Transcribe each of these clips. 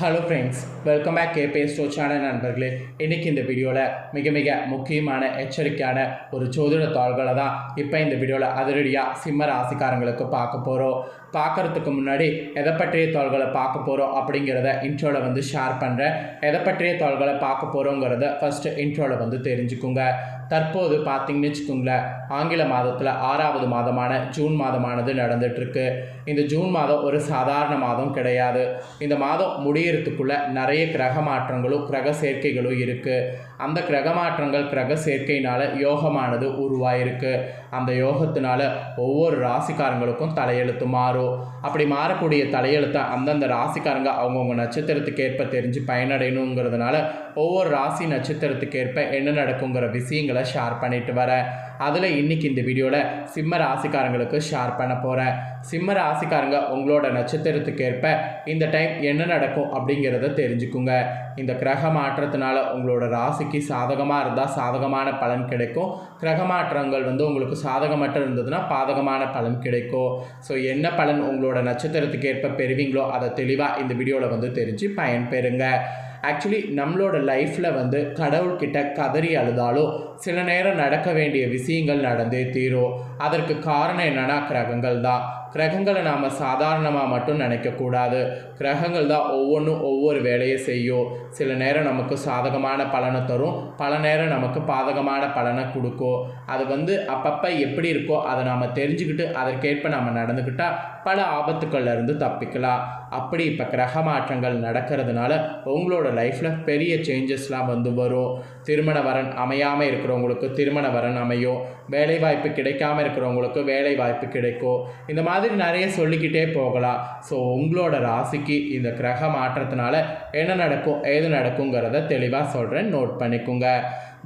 Hello friends welcome back கேபே ஸ்டோ channel நண்பர்களே. இன்றைக்கி இந்த வீடியோவில் மிக மிக முக்கியமான எச்சரிக்கையான ஒரு ஜோதிட தாள்களை தான் இப்போ இந்த வீடியோவில் அதிரடியாக சிம்ம ராசிக்காரங்களுக்கு பார்க்க போகிறோம் பார்க்குறதுக்கு முன்னாடி எதை பற்றிய தாள்களை பார்க்க போகிறோம் அப்படிங்கிறத இன்ட்ரோவில் வந்து ஷேர் பண்ணுறேன் எதை பற்றிய தாள்களை பார்க்க போகிறோங்கிறத ஃபஸ்ட்டு இன்ட்ரோவில் வந்து தெரிஞ்சுக்குங்க. தற்போது பார்த்தீங்கன்னு வச்சுக்கோங்களேன் ஆங்கில மாதத்தில் ஆறாவது மாதமான ஜூன் மாதமானது நடந்துகிட்ருக்கு இந்த ஜூன் மாதம் ஒரு சாதாரண மாதம் கிடையாது. இந்த மாதம் முடியறதுக்குள்ள நிறைய கிரக மாற்றங்களும் கிரக சேர்க்கைகளும் இருக்குது அந்த கிரக மாற்றங்கள் கிரக சேர்க்கையினால் யோகமானது உருவாயிருக்கு. அந்த யோகத்தினால ஒவ்வொரு ராசிக்காரங்களுக்கும் தலையெழுத்து மாறும். அப்படி மாறக்கூடிய தலையெழுத்தை அந்தந்த ராசிக்காரங்க அவங்கவுங்க நட்சத்திரத்துக்கு ஏற்ப தெரிஞ்சு பயனடையணுங்கிறதுனால ஒவ்வொரு ராசி நட்சத்திரத்துக்கு ஏற்ப என்ன நடக்குங்கிற விஷயங்களை ஷேர் பண்ணிட்டு வரேன். அதில் இன்னைக்கு இந்த வீடியோவில் சிம்ம ராசிக்காரங்களுக்கு ஷேர் பண்ண போகிறேன் சிம்ம ராசிக்காரங்க உங்களோட நட்சத்திரத்துக்கு ஏற்ப இந்த டைம் என்ன நடக்கும் அப்படிங்கிறத தெரிஞ்சுக்குங்க. இந்த கிரக மாற்றத்தினால உங்களோட ராசிக்கு சாதகமாக இருந்தால் சாதகமான பலன் கிடைக்கும். கிரக மாற்றங்கள் வந்து உங்களுக்கு சாதகமற்ற இருந்ததுன்னா பாதகமான பலன் கிடைக்கும். ஸோ என்ன பலன் உங்களோட நட்சத்திரத்துக்கு ஏற்ப பெறுவீங்களோ அதை தெளிவாக இந்த வீடியோவில் வந்து தெரிஞ்சு பயன்பெறுங்க. ஆக்சுவலி நம்மளோட லைஃப்பில் வந்து கடவுள்கிட்ட கதறி அழுதாலோ சில நேரம் நடக்க வேண்டிய விஷயங்கள் நடந்தே தீரும். அதற்கு காரணம் என்னன்னா கிரகங்கள் தான் கிரகங்களை நாம் சாதாரணமாக மட்டும் நினைக்கக்கூடாது கிரகங்கள் தான் ஒவ்வொன்றும் ஒவ்வொரு வேலையை செய்யும். சில நேரம் நமக்கு சாதகமான பலனை தரும். பல நேரம் நமக்கு பாதகமான பலனை கொடுக்கும். அது வந்து அப்பப்போ எப்படி இருக்கோ அதை நாம் தெரிஞ்சுக்கிட்டு அதற்கேற்ப நம்ம நடந்துக்கிட்டால் பல ஆபத்துக்கள்ல இருந்து தப்பிக்கலாம். அப்படி இப்போ கிரக மாற்றங்கள் நடக்கிறதுனால உங்களோட லைஃப்பில் பெரிய சேஞ்சஸ்லாம் வந்து வரும். திருமண வரன் அமையாமல் இருக்கிறவங்களுக்கு திருமண வரன் அமையும் வேலை வாய்ப்பு கிடைக்காம இருக்கிறவங்களுக்கு வேலை வாய்ப்பு கிடைக்கும் இந்த மாதிரி நிறைய சொல்லிக்கிட்டே போகலாம். ஸோ உங்களோட ராசிக்கு இந்த கிரக மாற்றத்தினால என்ன நடக்கும் ஏது நடக்குங்கிறத தெளிவாக சொல்கிறேன் நோட் பண்ணிக்கோங்க.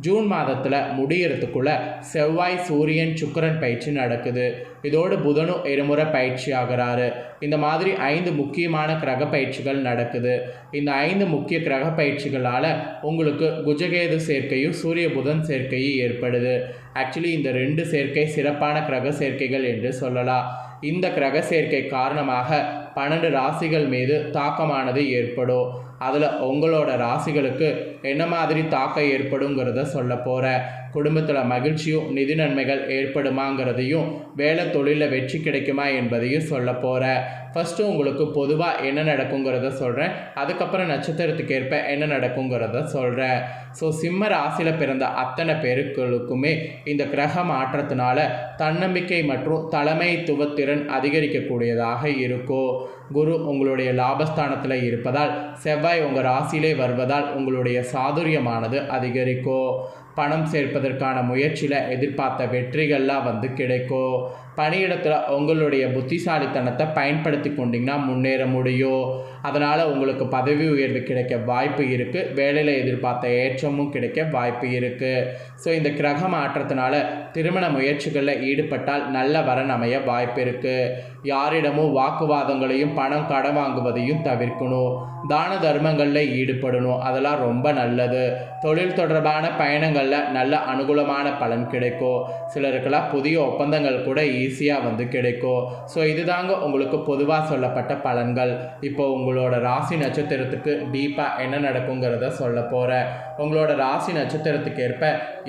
ஜூன் மாதத்தில் முடியறதுக்குள்ளே செவ்வாய் சூரியன் சுக்கிரன் பயிற்சி நடக்குது. இதோடு புதனும் இருமுறை பயிற்சி ஆகிறாரு. இந்த மாதிரி ஐந்து முக்கியமான கிரக பயிற்சிகள் நடக்குது. இந்த ஐந்து முக்கிய கிரக பயிற்சிகளால் உங்களுக்கு குஜகேது சேர்க்கையும் சூரிய புதன் சேர்க்கையும் ஏற்படுது. ஆக்சுவலி இந்த ரெண்டு சேர்க்கை சிறப்பான கிரக சேர்க்கைகள் என்று சொல்லலாம். இந்த கிரக சேர்க்கை காரணமாக பன்னெண்டு ராசிகள் மீது தாக்கமானது ஏற்படும். அதில் உங்களோட ராசிகளுக்கு என்ன மாதிரி தாக்கம் ஏற்படுங்கிறத சொல்ல போகிறேன் குடும்பத்தில் மகிழ்ச்சியும் நிதி நன்மைகள் ஏற்படுமாங்கிறதையும் வேலை தொழிலில் வெற்றி கிடைக்குமா என்பதையும் சொல்ல போகிறேன் ஃபஸ்ட்டு உங்களுக்கு பொதுவாக என்ன நடக்குங்கிறத சொல்கிறேன் அதுக்கப்புறம் நட்சத்திரத்துக்கு ஏற்ப என்ன நடக்குங்கிறத சொல்கிறேன் ஸோ சிம்ம ராசியில் பிறந்த அத்தனை பேருக்களுக்குமே இந்த கிரக மாற்றத்தினால தன்னம்பிக்கை மற்றும் தலைமைத்துவத்திறன் அதிகரிக்கக்கூடியதாக இருக்கும். குரு உங்களுடைய லாபஸ்தானத்தில் இருப்பதால் செவ்வாய் உங்கள் ராசியிலே வருவதால் உங்களுடைய சாதுரியமானது அதிகரிக்கும். பணம் சேர்ப்பதற்கான முயற்சியில் எதிர்பார்த்த வெற்றிகள்லாம் வந்து கிடைக்கும். பணியிடத்தில் உங்களுடைய புத்திசாலித்தனத்தை பயன்படுத்தி கொண்டிங்கன்னா முன்னேற முடியும். அதனால் உங்களுக்கு பதவி உயர்வு கிடைக்க வாய்ப்பு இருக்குது வேலையில் எதிர்பார்த்த ஏற்றமும் கிடைக்க வாய்ப்பு இருக்குது ஸோ இந்த கிரக மாற்றத்தினால திருமண முயற்சிகளில் ஈடுபட்டால் நல்ல வரன் அமைய வாய்ப்பு இருக்குது யாரிடமும் வாக்குவாதங்களையும் பணம் கடன் வாங்குவதையும் தவிர்க்கணும். தான தர்மங்களில் ஈடுபடணும். அதெல்லாம் ரொம்ப நல்லது. தொழில் தொடர்பான பயணங்கள் ஒப்பந்தங்களில் நல்ல அனுகூலமான பலன் கிடைக்கும் சிலருக்கெல்லாம் புதிய ஒப்பந்தங்கள் கூட ஈஸியாக வந்து கிடைக்கும் ஸோ இதுதாங்க உங்களுக்கு பொதுவாக சொல்லப்பட்ட பலன்கள். இப்போ உங்களோட ராசி நட்சத்திரத்துக்கு டீப்பாக என்ன நடக்குங்கிறத சொல்ல போகிறேன் உங்களோட ராசி நட்சத்திரத்துக்கு ஏற்ப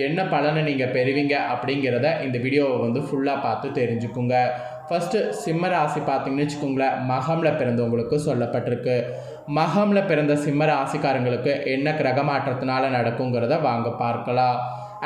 என்ன பலனை நீங்கள் பெறுவீங்க அப்படிங்கிறத இந்த வீடியோவை வந்து ஃபுல்லாக பார்த்து தெரிஞ்சுக்குங்க. ஃபஸ்ட்டு சிம்ம ராசி பார்த்தீங்கன்னு வச்சுக்கோங்களேன் மகமில் பிறந்தவங்களுக்கு சொல்லப்பட்டிருக்கு. மகமில் பிறந்த சிம்ம ராசிக்காரங்களுக்கு என்ன கிரக மாற்றத்தினால நடக்குங்கிறத வாங்க பார்க்கலாம்.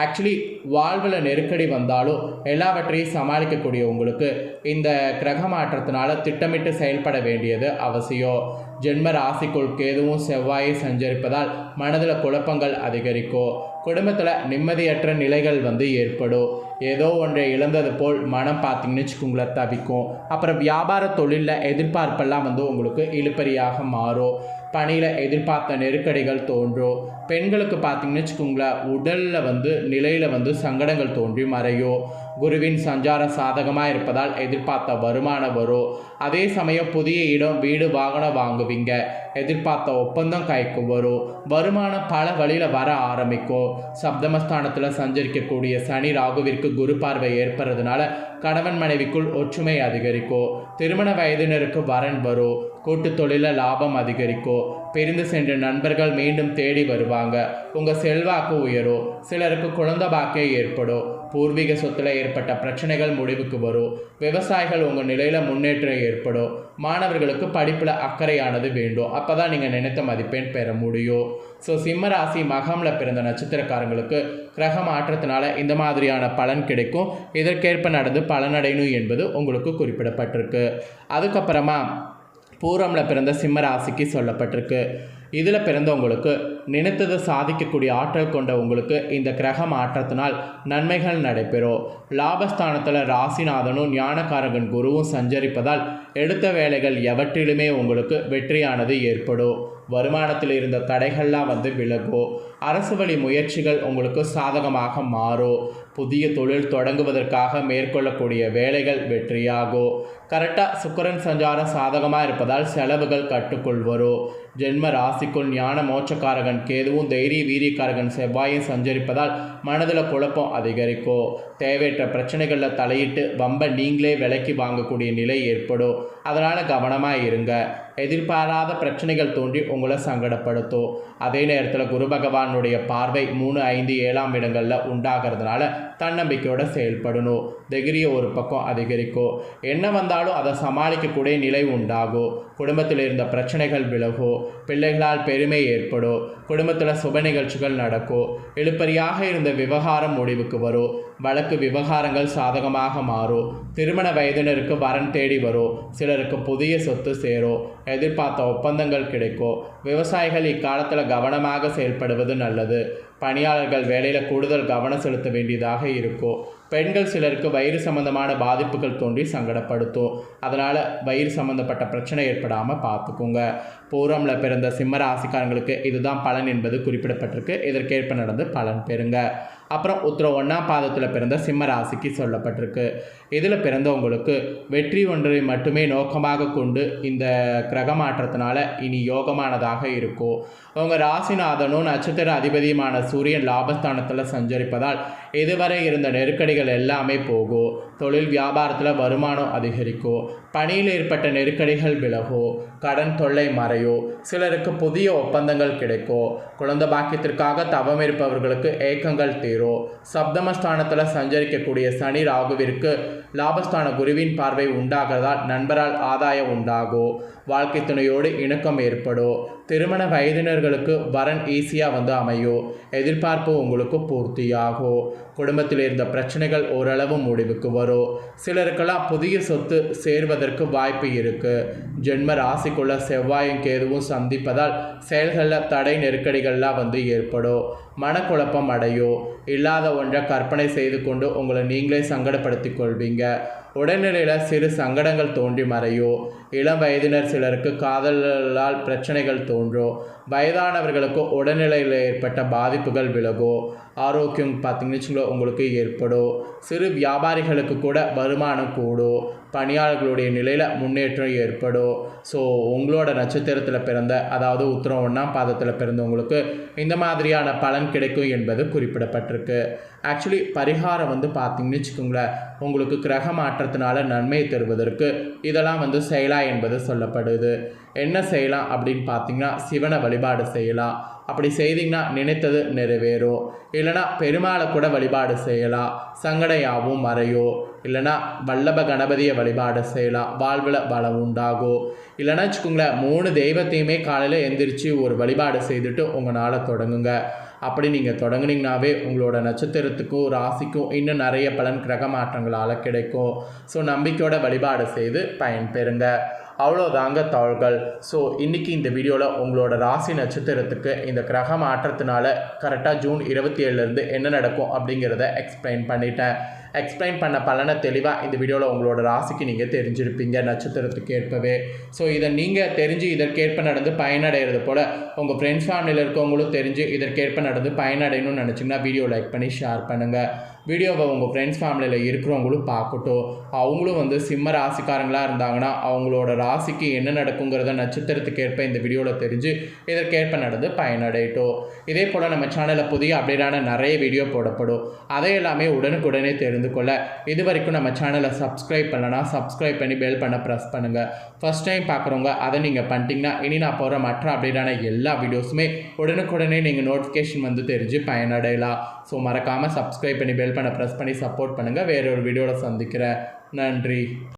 ஆக்சுவலி வாழ்வில் நெருக்கடி வந்தாலும் எல்லாவற்றையும் சமாளிக்கக்கூடிய உங்களுக்கு இந்த கிரக மாற்றத்தினால திட்டமிட்டு செயல்பட வேண்டியது அவசியம். ஜென்ம ராசிக்குள் கேதுவும் செவ்வாயை சஞ்சரிப்பதால் மனதில் குழப்பங்கள் அதிகரிக்கும். குடும்பத்தில் நிம்மதியற்ற நிலைகள் வந்து ஏற்படும். ஏதோ ஒன்றை இழந்தது போல் மனம் பார்த்தீங்கன்னு வச்சுக்கோங்களேன் தவிக்கும். அப்புறம் வியாபார தொழிலில் எதிர்பார்ப்பெல்லாம் வந்து உங்களுக்கு இழுப்பறியாக மாறும். பணியில் எதிர்பார்த்த நெருக்கடிகள் தோன்றும். பெண்களுக்கு பார்த்தீங்கன்னு வச்சுக்கோங்களேன் உடலில் வந்து நிலையில் வந்து சங்கடங்கள் தோன்றி மறையும். குருவின் சஞ்சார சாதகமாக இருப்பதால் எதிர்பார்த்த வருமானம் வரும். அதே சமயம் புதிய இடம் வீடு வாகனம் வாங்குவீங்க. எதிர்பார்த்த ஒப்பந்தம் கைக்கு வரும். வருமானம் பல வழியில் வர ஆரம்பிக்கும். சப்தமஸ்தானத்தில் சஞ்சரிக்கக்கூடிய சனி ராகுவிற்கு குரு பார்வை ஏற்படுறதுனால கணவன் மனைவிக்குள் ஒற்றுமை அதிகரிக்கும். திருமண வயதினருக்கு வரன் வரும். கூட்டு தொழில லாபம் அதிகரிக்கும். பிரிந்து சென்ற நண்பர்கள் மீண்டும் தேடி வருவாங்க. உங்கள் செல்வாக்கு உயரும் சிலருக்கு குழந்த பாக்கியம் ஏற்படும் பூர்வீக சொத்துல ஏற்பட்ட பிரச்சனைகள் முடிவுக்கு வரும் விவசாயிகள் உங்கள் நிலையில் முன்னேற்றம் ஏற்படும் மாணவர்களுக்கு படிப்பில் அக்கறையானது வேண்டும் அப்போ தான் நீங்கள் நினைத்த மதிப்பெண் பெற முடியும் ஸோ சிம்மராசி மகாமில் மகமில் பிறந்த நட்சத்திரக்காரங்களுக்கு கிரக மாற்றத்தினால இந்த மாதிரியான பலன் கிடைக்கும். இதற்கேற்ப நடந்து பலனடையணும் என்பது உங்களுக்கு குறிப்பிடப்பட்டிருக்கு. அதுக்கப்புறமா பூரமில் பிறந்த சிம்ம ராசிக்கு சொல்லப்பட்டிருக்கு. இதில் பிறந்தவங்களுக்கு நினைத்ததை சாதிக்கக்கூடிய ஆற்றல் கொண்ட உங்களுக்கு இந்த கிரக மாற்றத்தினால் நன்மைகள் நடைபெறும். லாபஸ்தானத்தில் ராசிநாதனும் ஞானகாரகன் குருவும் சஞ்சரிப்பதால் எடுத்த வேலைகள் எவற்றிலுமே உங்களுக்கு வெற்றியானது ஏற்படும். வருமானத்தில் இருந்த தடைகள்லாம் வந்து விலகும். அரசு வழி முயற்சிகள் உங்களுக்கு சாதகமாக மாறும். புதிய தொழில் தொடங்குவதற்காக மேற்கொள்ளக்கூடிய வேலைகள் வெற்றியாகும். கரெக்டாக சுக்கரன் சஞ்சாரம் சாதகமாக இருப்பதால் செலவுகள் கட்டுக்குள் வரும் ஜென்ம ராசிக்குள் ஞான மோட்சக்காரகன் கேதுவும் தைரிய வீரியக்காரகன் செவ்வாயும் சஞ்சரிப்பதால் மனதில் குழப்பம் அதிகரிக்கும் தேவையற்ற பிரச்சனைகளில் தலையிட்டு வம்ப நீங்களே விலைக்கு வாங்கக்கூடிய நிலை ஏற்படும். அதனால் கவனமாக இருங்க எதிர்பாராத பிரச்சனைகள் தோன்றி உங்களை சங்கடப்படுத்தும். அதே நேரத்தில் குரு பகவானுடைய பார்வை மூணு ஐந்து ஏழாம் இடங்களில் உண்டாகிறதுனால தன்னம்பிக்கையோட செயல்படணும். திகிரியை ஒரு பக்கம் அதிகரிக்கும். என்ன வந்தாலும் அதை சமாளிக்கக்கூடிய நிலை உண்டாகும். குடும்பத்தில் இருந்த பிரச்சனைகள் விலகும். பிள்ளைகளால் பெருமை ஏற்படும். குடும்பத்தில் சுப நிகழ்ச்சிகள் நடக்கும். எழுப்பறியாக இருந்த விவகாரம் முடிவுக்கு வரும். வழக்கு விவகாரங்கள் சாதகமாக மாறும் திருமண வயதினருக்கு வரன் தேடி வரும் சிலருக்கு புதிய சொத்து சேரும் எதிர்பார்த்த ஒப்பந்தங்கள் கிடைக்கும் விவசாயிகள் இக்காலத்தில் கவனமாக செயல்படுவது நல்லது. பணியாளர்கள் வேலையில் கூடுதல் கவனம் செலுத்த வேண்டியதாக இருக்கும் பெண்கள் சிலருக்கு வயிறு சம்பந்தமான பாதிப்புகள் தோன்றி சங்கடப்படுத்தும் அதனால் வயிறு சம்பந்தப்பட்ட பிரச்சனை ஏற்படாமல் பார்த்துக்கோங்க பூரமில் பிறந்த சிம்ம ராசிக்காரங்களுக்கு இதுதான் பலன் என்பது குறிப்பிடப்பட்டிருக்கு. இதற்கேற்ப நடந்து பலன் பெறுங்க. அப்புறம் உத்திர ஒன்றாம் பாதத்தில் பிறந்த சிம்ம ராசிக்கு சொல்லப்பட்டிருக்கு. இதில் பிறந்தவங்களுக்கு வெற்றி ஒன்றை மட்டுமே நோக்கமாக கொண்டு இந்த கிரக மாற்றத்தினால இனி யோகமானதாக இருக்கும். உங்கள் ராசிநாதனும் நட்சத்திர அதிபதியுமான சூரியன் லாபஸ்தானத்தில் சஞ்சரிப்பதால் இதுவரை இருந்த நெருக்கடிகள் எல்லாமே போகும். தொழில் வியாபாரத்தில் வருமானம் அதிகரிக்கும் பணியில் ஏற்பட்ட நெருக்கடிகள் விலகோ கடன் தொல்லை மறையோ சிலருக்கு புதிய ஒப்பந்தங்கள் கிடைக்கும் குழந்தை பாக்கியத்திற்காக தவம் இருப்பவர்களுக்கு ஏக்கங்கள் தீரும் சப்தமஸ்தானத்தில் சஞ்சரிக்கக்கூடிய சனி ராகுவிற்கு லாபஸ்தான குருவின் பார்வை உண்டாகிறதால் நண்பரால் ஆதாயம் உண்டாகும் வாழ்க்கை துணையோடு இணக்கம் ஏற்படும் திருமண வயதினர்களுக்கு வரன் ஈஸியாக வந்து அமையும் எதிர்பார்ப்பு உங்களுக்கு பூர்த்தியாகும் குடும்பத்தில் இருந்த பிரச்சனைகள் ஓரளவு முடிவுக்கு வரும் சிலருக்கெல்லாம் புதிய சொத்து சேர்வதற்கு வாய்ப்பு இருக்குது ஜென்ம ராசிக்குள்ள செவ்வாயும் கேதுவும் சந்திப்பதால் செயல்களில் தடை நெருக்கடிகள்லாம் வந்து ஏற்படும் மனக்குழப்பம் அடையும் இல்லாத ஒன்றை கற்பனை செய்து கொண்டு உங்களை நீங்களே சங்கடப்படுத்திக் கொள்வீங்க. உடல்நிலையில் சிறு சங்கடங்கள் தோன்றி மறையும் இளம் வயதினர் சிலருக்கு காதலால் பிரச்சனைகள் தோன்றும் வயதானவர்களுக்கு உடல்நிலையில் ஏற்பட்ட பாதிப்புகள் விலகும் ஆரோக்கியம் பார்த்திங்கன்னு வச்சுங்களேன் உங்களுக்கு ஏற்படும் சிறு வியாபாரிகளுக்கு கூட வருமானம் கூடும் பணியாளர்களுடைய நிலையில் முன்னேற்றம் ஏற்படும் ஸோ உங்களோட நட்சத்திரத்தில் பிறந்த அதாவது உத்தரம் ஒன்றாம் பாதத்தில் பிறந்தவங்களுக்கு இந்த மாதிரியான பலன் கிடைக்கும் என்பது குறிப்பிடப்பட்டிருக்கு. ஆக்சுவலி பரிகாரம் வந்து பார்த்திங்கன்னு வச்சுக்கோங்களேன் உங்களுக்கு கிரக மாற்றத்தினால நன்மை தருவதற்கு இதெல்லாம் வந்து செய்யலாம் என்பது சொல்லப்படுது. என்ன செய்யலாம் அப்படின்னு பார்த்தீங்கன்னா சிவனை வழிபாடு செய்யலாம் அப்படி செய்தீங்கன்னா நினைத்தது நிறைவேறும் இல்லைனா பெருமாளை கூட வழிபாடு செய்யலாம் சங்கடையாவும் மறையோ. இல்லைனா வல்லப கணபதியை வழிபாடு செய்யலாம் வாழ்வில் பலம் உண்டாகும் இல்லைன்னா வச்சுக்கோங்களேன் மூணு தெய்வத்தையுமே காலையில் எந்திரிச்சு ஒரு வழிபாடு செய்துட்டு உங்கள் நாளை தொடங்குங்க. அப்படி நீங்கள் தொடங்குனீங்கனாவே உங்களோட நட்சத்திரத்துக்கும் ராசிக்கும் இன்னும் நிறைய பலன் கிரக மாற்றங்களால் கிடைக்கும். ஸோ நம்பிக்கையோட வழிபாடு செய்து பயன்பெறுங்க. அவ்வளோதாங்க தாள்கள். ஸோ இன்றைக்கி இந்த வீடியோவில் உங்களோட ராசி நட்சத்திரத்துக்கு இந்த கிரக மாற்றத்தினால கரெக்டாக ஜூன் இருபத்தி ஏழுலேருந்து என்ன நடக்கும் அப்படிங்கிறத எக்ஸ்பிளைன் பண்ணிட்டேன். எக்ஸ்பிளைன் பண்ண பலனை தெளிவாக இந்த வீடியோவில் உங்களோட ராசிக்கு நீங்கள் தெரிஞ்சிருப்பீங்க நட்சத்திரத்துக்கு ஏற்பவே. ஸோ இதை நீங்கள் தெரிஞ்சு இதற்கேற்ப நடந்து பயனடைகிறது போல் உங்கள் ஃப்ரெண்ட்ஸ் ஃபேமிலியில் இருக்கவங்களும் தெரிஞ்சு இதற்கேற்ப நடந்து பயனடையணும்னு நினச்சிங்கன்னா வீடியோ லைக் பண்ணி ஷேர் பண்ணுங்கள் வீடியோவை உங்கள் ஃப்ரெண்ட்ஸ் ஃபேமிலியில் இருக்கிறவங்களும் பார்க்கட்டும். அவங்களும் வந்து சிம்ம ராசிக்காரங்களாக இருந்தாங்கன்னா அவங்களோட ராசிக்கு என்ன நடக்குங்கிறத நட்சத்திரத்துக்கு ஏற்ப இந்த வீடியோவில் தெரிஞ்சு இதற்கேற்ப நடந்து பயனடையட்டும். இதே போல் நம்ம சேனலில் புதிய அப்டேட்டான நிறைய வீடியோ போடப்படும். அதை எல்லாமே உடனுக்குடனே தெரிந்து கொள்ள. இது வரைக்கும் நம்ம சேனலை சப்ஸ்கிரைப் பண்ணனா சப்ஸ்கிரைப் பண்ணி பெல் பண்ண ப்ரெஸ் பண்ணுங்கள் ஃபஸ்ட் டைம் பார்க்குறவங்க அதை நீங்கள் பண்ணிட்டீங்கன்னா இனி நான் போகிற மற்ற அப்டேட்டான எல்லா வீடியோஸுமே உடனுக்குடனே நீங்கள் நோட்டிஃபிகேஷன் வந்து தெரிஞ்சு பயனடையலாம். ஸோ மறக்காமல் சப்ஸ்கிரைப் பண்ணி பெல் பண்ண ப்ரெஸ் பண்ணி சப்போர்ட் பண்ணுங்கள் வேறொரு வீடியோவில் சந்திக்கிறேன். நன்றி.